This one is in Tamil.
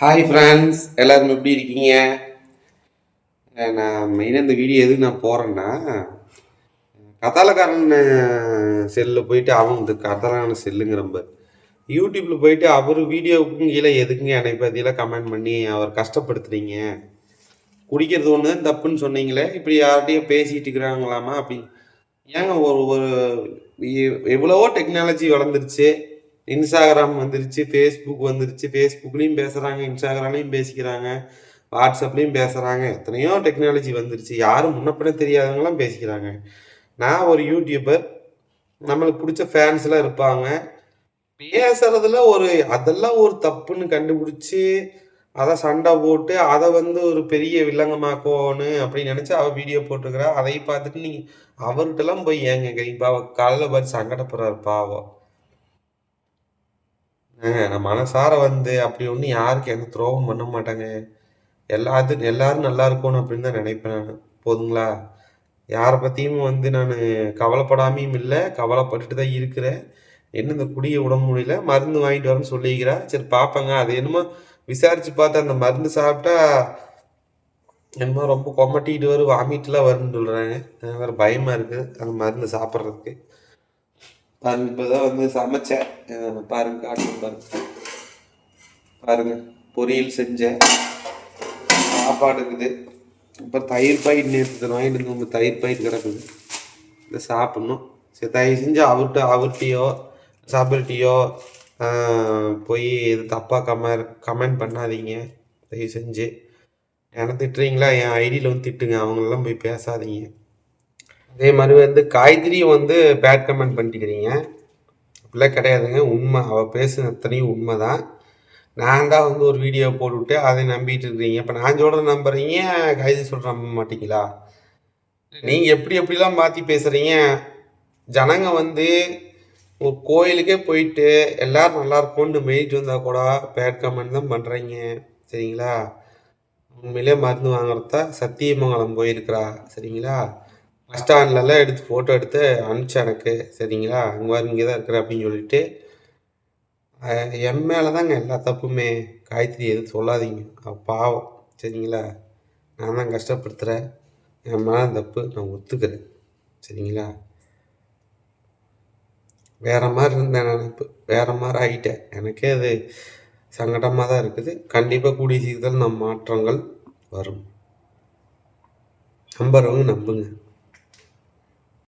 ஹாய் ஃப்ரெண்ட்ஸ் எல்லோரும் எப்படி இருக்கீங்க? நான் மெயினாக இந்த வீடியோ எதுக்கு நான் போகிறேன்னா கதாலக்காரன் செல்லில் போயிட்டு அவங்க இந்த கதாலக்காரன் செல்லுங்க ரொம்ப. யூடியூப்பில் போயிட்டு அவர் வீடியோவுக்கும் கீழே எதுக்குங்க என்னை பற்றியெல்லாம் கமெண்ட் பண்ணி அவர் கஷ்டப்படுத்துறீங்க? குடிக்கிறது ஒன்று தான் தப்புன்னு சொன்னீங்களே இப்படி யார்கிட்டையும் பேசிகிட்டு இருக்கிறாங்களாமா அப்படி ஏங்க ஒரு ஒரு எவ்வளவோ டெக்னாலஜி வளர்ந்துருச்சு. இன்ஸ்டாகிராம் வந்துருச்சு ஃபேஸ்புக் வந்துருச்சு ஃபேஸ்புக்லேயும் பேசுகிறாங்க இன்ஸ்டாகிராம்லேயும் பேசிக்கிறாங்க வாட்ஸ்அப்லேயும் பேசுகிறாங்க எத்தனையோ டெக்னாலஜி வந்துருச்சு. யாரும் முன்னப்பட தெரியாதவங்களாம் பேசிக்கிறாங்க. நான் ஒரு யூடியூபர் நம்மளுக்கு பிடிச்ச ஃபேன்ஸ்லாம் இருப்பாங்க. பேசுறதுல ஒரு அதெல்லாம் ஒரு தப்புன்னு கண்டுபிடிச்சி அதை சண்டை போட்டு அதை வந்து ஒரு பெரிய வில்லங்கமாக்கோன்னு அப்படின்னு நினச்சி அவள் வீடியோ போட்டிருக்கிறா. அதை பார்த்துட்டு நீங்கள் அவர்கிட்டலாம் போய் ஏங்க கை பாவம் காலையில் பார்த்து சங்கடப்படுறாரு பாவம். ஏங்க நான் மனசார வந்து அப்படி ஒன்றும் யாருக்கு எந்த துரோகம் பண்ண மாட்டாங்க. எல்லாத்து எல்லாரும் நல்லா இருக்கணும் அப்படின்னு தான் நினைப்பேன் நான். போதுங்களா? யாரை பற்றியும் வந்து நான் கவலைப்படாமையும் இல்லை. கவலைப்பட்டுட்டு தான் இருக்கிறேன். என்ன இந்த குடியை விட முடியல. மருந்து வாங்கிட்டு வரேன்னு சொல்லிக்கிறா. சரி பார்ப்பேங்க அது என்னமோ விசாரிச்சு பார்த்தா அந்த மருந்து சாப்பிட்டா என்னமோ ரொம்ப கொமட்டிட்டு வரும். வாமிட்டுலாம் வரும்னு சொல்கிறாங்க வேறு பயமாக இருக்குது. அந்த மருந்து சாப்பிட்றதுக்கு. பாருங்க இப்போ தான் வந்து சமைச்சேன் பாருங்க காட்டு பாருங்க. பாருங்க பொரியல் செஞ்சேன் சாப்பாடு இருக்குது. இப்போ தயிர் பயிர் நேற்று வாங்கிட்டு வந்து தயிர் பயிர் கிடக்குது. இதை சாப்பிட்ணும். சரி தயவு செஞ்சு அவர்கிட்ட அவர்கிட்டயோ சாப்பிட்டையோ போய் இது தப்பாக கமெண்ட் கமெண்ட் பண்ணாதீங்க. தயவு செஞ்சு. என்ன திட்டுறீங்களா? என் ஐடியில் வந்து திட்டுங்க. அவங்களெல்லாம் போய் பேசாதீங்க. அதே மாதிரி வந்து காய்கறி வந்து பேட் கமெண்ட் பண்ணிக்கிறீங்க. அப்படிலாம் கிடையாதுங்க. உண்மை. அவள் பேசுன அத்தனையும் உண்மை தான் நான் தான் வந்து ஒரு வீடியோ போட்டுவிட்டு அதை நம்பிட்டு இருக்கிறீங்க. இப்போ நான் சொல்கிறத நம்புறீங்க கைது சொல்கிற நம்ப மாட்டீங்களா? நீங்கள் எப்படி எப்படிலாம் மாற்றி பேசுகிறீங்க ஜனங்க வந்து ஒரு கோயிலுக்கே போயிட்டு எல்லோரும் நல்லா இருக்கும்னு மெயிட்டு வந்தால் கூட பேட் கமெண்ட் தான் பண்ணுறீங்க சரிங்களா? உண்மையிலே மருந்து வாங்குறதா சத்தியமங்கலம் போயிருக்கிறா. சரிங்களா? பஸ் ஸ்டாண்ட்லலாம் எடுத்து ஃபோட்டோ எடுத்து அனுப்பிச்சா எனக்கு. சரிங்களா? அங்கே வர இங்கே தான் இருக்கிற அப்படின்னு சொல்லிட்டு என் மேலே தாங்க எல்லா தப்புமே. காயத்ரி எதுவும் சொல்லாதீங்க. பாவம். சரிங்களா? நான் தான் கஷ்டப்படுத்துகிறேன் என் மேலே தப்பு. நான் ஒத்துக்கிறேன். சரிங்களா? வேற மாதிரி இருந்தேன் நான் இப்போ. வேற மாதிரி ஆகிட்டேன் எனக்கே அது சங்கடமாக தான் இருக்குது. கண்டிப்பாக கூடிய சீக்கிரத்தில் நம் மாற்றங்கள் வரும். நம்புறவங்க நம்புங்க.